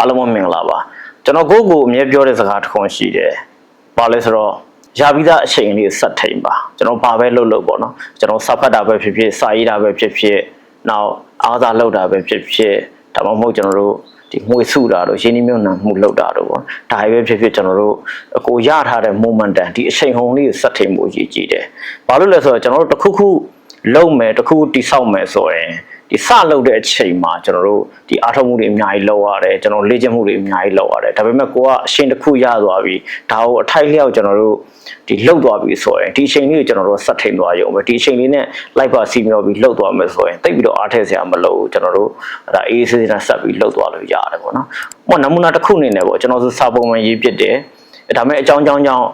အားလုံးပဲမင်္ဂလာပါကျွန်တော်ကိုယ့်ကိုယ်အမြဲပြောတဲ့စကားတစ်ခုရှိတယ်ဘာလဲဆိုတော့ရာပြီးသားအချိန်လေးစက်ထိန်ပါကျွန်တော်ဘာပဲလုပ်လို့ပေါ့နော်ကျွန်တော်စဖတ်တာပဲဖြစ်ဖြစ်စာရေးတာပဲဖြစ်ဖြစ်နောက်အားသာလုပ်တာပဲဖြစ်ဖြစ်ဒါမှမဟုတ်ကျွန်တော်တို့ဒီငွေစုတာတို့ရင်းနှီးမြှုပ်နှံမှုလုပ်တာတို့ပေါ့ဒါပဲဖြစ်ဖြစ်ကျွန်တော်တို့အကိုရထားတဲ့ momentum ဒီအချိန်ဟုန်လေးကိုစက်ထိန်မှုအရေးကြီးတယ်ဘာလို့လဲဆိုတော့ကျွန်တော်တို့တစ်ခုခုလုပ်မယ်တစ်ခုခုတိဆောက်မယ်ဆိုရင် ဒီစလုပ်တဲ့အချိန်မှာကျွန်တော်တို့ဒီအားထုတ်မှုတွေအများကြီးလုပ်ရတယ်ကျွန်တော်လေ့ကျင့်မှုတွေအများကြီးလုပ်ရတယ်ဒါပေမဲ့ကိုကအရှင်တစ်ခုရသွားပြီဒါကိုအထိုက်လျောက်ကျွန်တော်တို့ဒီလှုပ်သွားပြီဆိုရင်ဒီအချိန်လေးကိုကျွန်တော်တို့ဆက်ထိန်သွားရုံပဲဒီအချိန်လေးနဲ့လိုက်ပါစီမျောပြီးလှုပ်သွားမယ်ဆိုရင်တိတ်ပြီးတော့အားထည့်စရာမလိုဘူးကျွန်တော်တို့ဒါအေးစေးစေးနဲ့ဆက်ပြီးလှုပ်သွားလို့ရတယ်ပေါ့နော်။ဟောနမူနာတစ်ခုအနေနဲ့ပေါ့ကျွန်တော်တို့စာပုံမှန်ရေးပြတယ်ဒါပေမဲ့အကြောင်းကြောင်းကြောင့်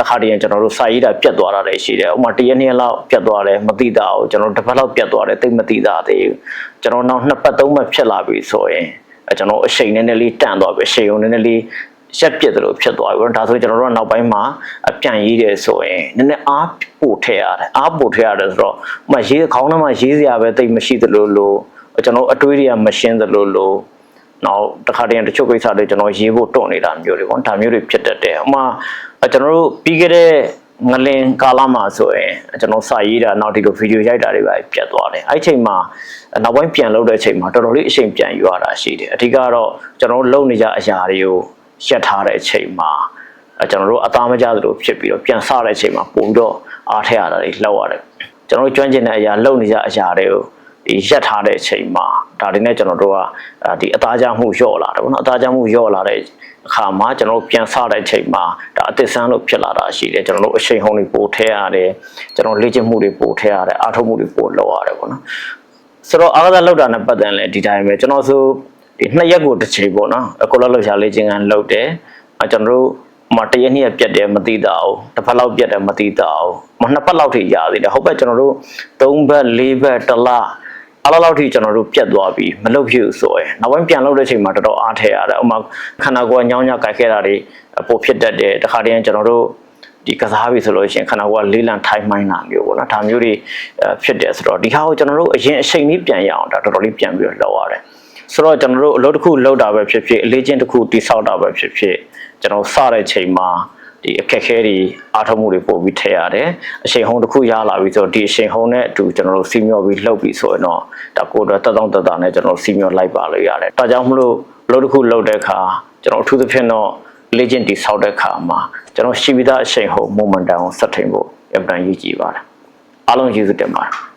တခါတည်းကျွန်တော်တို့စာရေးတာပြတ်သွားတာလည်းရှိတယ်။ဥပမာတရက်နှစ်ရက်လောက်ပြတ်သွားတယ်မသိတာကိုကျွန်တော်တစ်ပတ်လောက်ပြတ်သွားတယ်သိမသိတာသေးဘူး။ကျွန်တော်နောက်နှစ်ပတ်သုံးပတ်ဖြစ်လာပြီဆိုရင်အဲကျွန်တော်အချိန်နည်းနည်းလေးတန့်သွားပြီအချိန်ုံနည်းနည်းလေးရက်ပြစ်တယ်လို့ဖြစ်သွားပြီ။ဒါဆိုကျွန်တော်တို့ကနောက်ပိုင်းမှာအပြန်ရေးတယ်ဆိုရင်နည်းနည်းအားပို့ထည့်ရတယ်။အားပို့ထည့်ရတယ်ဆိုတော့ဥပမာရေးခေါင်းထဲမှာရေးစရာပဲတိတ်မရှိသလိုလိုကျွန်တော်အတွေးတွေကမရှင်းသလိုလိုနောက်တစ်ခါတည်းတချို့ကိစ္စတွေကျွန်တော်ရေးဖို့တွန့်နေတာမျိုးတွေပေါ့ဒါမျိုးတွေဖြစ်တတ်တယ်။ဥပမာ ကျွန်တော်တို့ပြီးခဲ့တဲ့ငလင်ကာလမှာဆိုရင်ကျွန်တော်စာရေးတာနောက်ဒီလိုဗီဒီယိုရိုက်တာတွေပဲပြတ်သွားတယ်။အဲ့ဒီချိန်မှာနောက်ပိုင်းပြန်လုပ်တဲ့အချိန်မှာတော်တော်လေးအချိန်ပြန်ယူရတာရှိတယ်။အဓိကတော့ကျွန်တော်တို့လုပ်နေကြအရာတွေကိုရက်ထားတဲ့အချိန်မှာအဲကျွန်တော်တို့အသားမကျသလိုဖြစ်ပြီးတော့ပြန်ဆတဲ့အချိန်မှာပုံပြီးတော့အားထည့်ရတာတွေလောက်ရတယ်။ကျွန်တော်တို့ကျွမ်းကျင်တဲ့အရာလုပ်နေကြအရာတွေကို ဒီရက်ထားတဲ့အချိန်မှာဒါတွေနဲ့ကျွန်တော်တို့ကဒီအသားကျမှုလျော့လာတယ်ပေါ့နော်အသားကျမှုလျော့လာတဲ့အခါမှာကျွန်တော်တို့ပြန်ဆတဲ့အချိန်မှာဒါအသစ်ဆန်းလို့ဖြစ်လာတာရှိတယ်ကျွန်တော်တို့အချိန်ဟုန်တွေပိုထည့်ရတယ်ကျွန်တော်လေ့ကျင့်မှုတွေပိုထည့်ရတယ်အားထုတ်မှုတွေပိုလုပ်ရတယ်ပေါ့နော်ဆိုတော့အားကစားလောက်တာနဲ့ပတ်သက်ရင်ဒီတိုင်းပဲကျွန်တော်ဆိုဒီနှစ်ရက်ကိုတစ်ချိန်ပေါ့နော်အခုလောက်လောက်ရှာလေ့ကျင့်ခန်းလုပ်တယ်အဲကျွန်တော်တို့မတရနေ့ပြတ်တယ်မသိတာအောင်တစ်ဖက်လောက်ပြတ်တယ်မသိတာအောင်မနှစ်ပတ်လောက်ထိရသေးတယ်ဟုတ်ပဲကျွန်တော်တို့၃ဘက်၄ဘက်တစ်လ အားလောက်ထိကျွန်တော်တို့ပြတ်သွားပြီမလုပ်ဖြစ်ဆိုရင်နောက်ပိုင်းပြန်လုပ်တဲ့အချိန်မှာတော်တော်အားထည့်ရတယ်ဥမာခန္ဓာကိုယ်ညောင်းညောင်းကြိုက်ခဲ့တာတွေပိုဖြစ်တတ်တယ်တခါတည်းကျွန်တော်တို့ဒီကစားပြီဆိုလို့ရှိရင်ခန္ဓာကိုယ်ကလေးလံထိုင်းမိုင်းတာမျိုးပေါ့နော်ဒါမျိုးတွေဖြစ်တယ်ဆိုတော့ဒီဟာကိုကျွန်တော်တို့အရင်အချိန်လေးပြန်ရအောင်ဒါတော်တော်လေးပြန်ပြီးတော့လုပ်ရတယ်ဆိုတော့ကျွန်တော်တို့အလုပ်တစ်ခုလုပ်တာပဲဖြစ်ဖြစ်အလေးချင်းတစ်ခုတိဆောက်တာပဲဖြစ်ဖြစ်ကျွန်တော်စတဲ့ချိန်မှာ ဒီအခက်ခဲတွေအားထုတ်မှုတွေပို့ပြီးထည့်ရတယ်အချိန်ဟုံးတစ်ခုရလာပြီဆိုတော့ဒီအချိန်ဟုံးနဲ့အတူကျွန်တော်တို့စီမျောပြီးလှုပ်ပြီးဆိုရင်တော့ဒါကိုယ်တော့တက်တောင့်တက်တာနဲ့ကျွန်တော်စီမျောလိုက်ပါလို့ရတယ်ဒါကြောင့်မလို့အလုပ်တစ်ခုလုပ်တဲ့အခါကျွန်တော်အထူးသဖြင့်တော့ legend တိဆောက်တဲ့အခါမှာကျွန်တော်ရှိပြီးသားအချိန်ဟုံး momentum ကိုဆက်ထိန်ဖို့အမှန်တန်ရည်ကြည်ပါတယ်အားလုံးကျေးဇူးတင်ပါတယ်